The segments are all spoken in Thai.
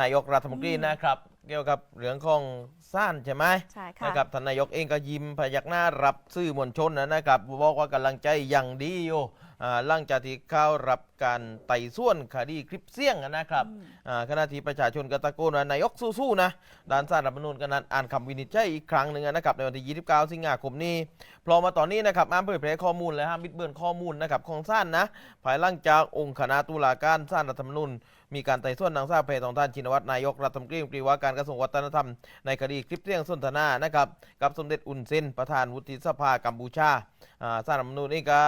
นายกรัฐมนตรีนะครับเกี่ยวกับเรื่องของซ่านใช่ไหมใช่ค่ะนะครับท่านนายกเองก็ยิ้มพยักหน้ารับสื่อมวลชนนะครับบอกว่ากำลังใจอย่างดีอยู่อ่าหลังจากที่เข้ารับการไต่สวนคดีคลิปเสี่ยงนะครับอ่าขณะที่ประชาชนก็ตะโกนว่านายกสู้ๆนะด้านสารรัฐธรรมนูญก็นัดอ่านคำวินิจฉัยอีกครั้งหนึ่งนะครับในวันที่ 29 สิงหาคมนี้ พอมาตอนนี้นะครับอ้ามเผยแพร่ข้อมูลและห้ามบิดเบือนข้อมูลนะครับของศาลนะ ภายหลังจากองค์คณะตุลาการศาลรัฐธรรมนูญมีการไต่สวนนางสาวเพทองทานชินวัตรนายกรัฐมนตรีรัฐมนตรีว่าการกระทรวงวัฒนธรรม ในคดีคลิปเสียงสนทนานะครับกับสมเด็จอุนเซนประธานวุฒิสภากัมพูชาอ่าศาลรัฐมนูญนี่ก็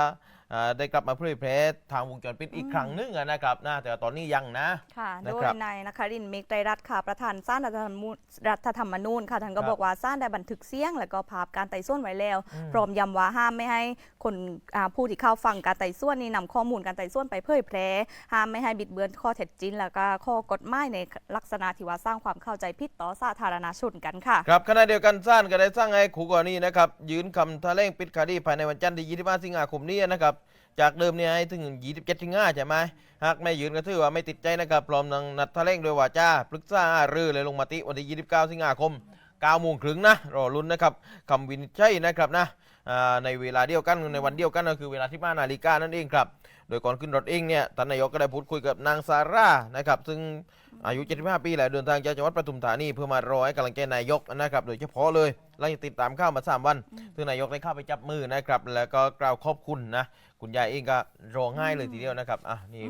อ่าได้กลับมาเผยแพร่ทางวงจรปิดอีกครั้งหนึงอะนะครับนะแต่ว่าตอนนี้ยังนะ ค่ะนะโดยครับนายนครินทร์เมกไตรรัตน์ค่ะ ประธานสร้างรัฐธรรมนูญรัฐธรรมนูญค่ะ ท่านก็ครับบอกว่าสร้างได้บันทึกเสียง และก็ภาพการไต่สวนไว้แล้ว อืม พร้อมย้ำว่าห้ามไม่ให้คนอ่าผู้ที่เข้าฟังการไต่สวนนี่นำข้อมูลการไต่สวนไปเผยแพร่ ห้ามไม่ให้บิดเบือนข้อเท็จจริง แล้วก็ข้อกฎหมายในลักษณะที่ว่าสร้างความเข้าใจผิดต่อสาธารณชนกันค่ะ ครับขณะเดียวกันศาลก็ได้สร้างให้คู่กรณีนะครับยืนคำแถลงปิดคดีภายในวันจันทร์ที่ 25 สิงหาคมนี้นะครับจากเดิมเนี่ยให้ถึง 27สิงหาใช่ไหมหากไม่ยืนก็ถือว่าไม่ติดใจนะครับพร้อมนัดทะเลงโดยว่าจ้าปรึกษาหารือเลยลงมติวันที่ 29สิงหาคม9โมงครึ่งนะรอลุ้นนะครับคำวินิจฉัยนะครับนะ ในเวลาเดียวกันในวันเดียวกันก็คือเวลาที่5นาฬิกานั่นเองครับ โดยก่อนขึ้นรถเองเนี่ยท่านนายกก็ได้พูดคุยกับนางซาร่านะครับซึ่งอายุ 75 ปีแหละเดินทางจากจังหวัดปทุมธานีเพื่อมารอให้กำลังใจนายกนะครับโดยเฉพาะเลยหลังจากติดตามข่าวมา3วันซึ่งนายกได้เข้าไปจับมือนะครับแล้วก็กล่าวขอบคุณนะคุณยายเองก็ร้องไห้เลยทีเดียวนะครับอะนี่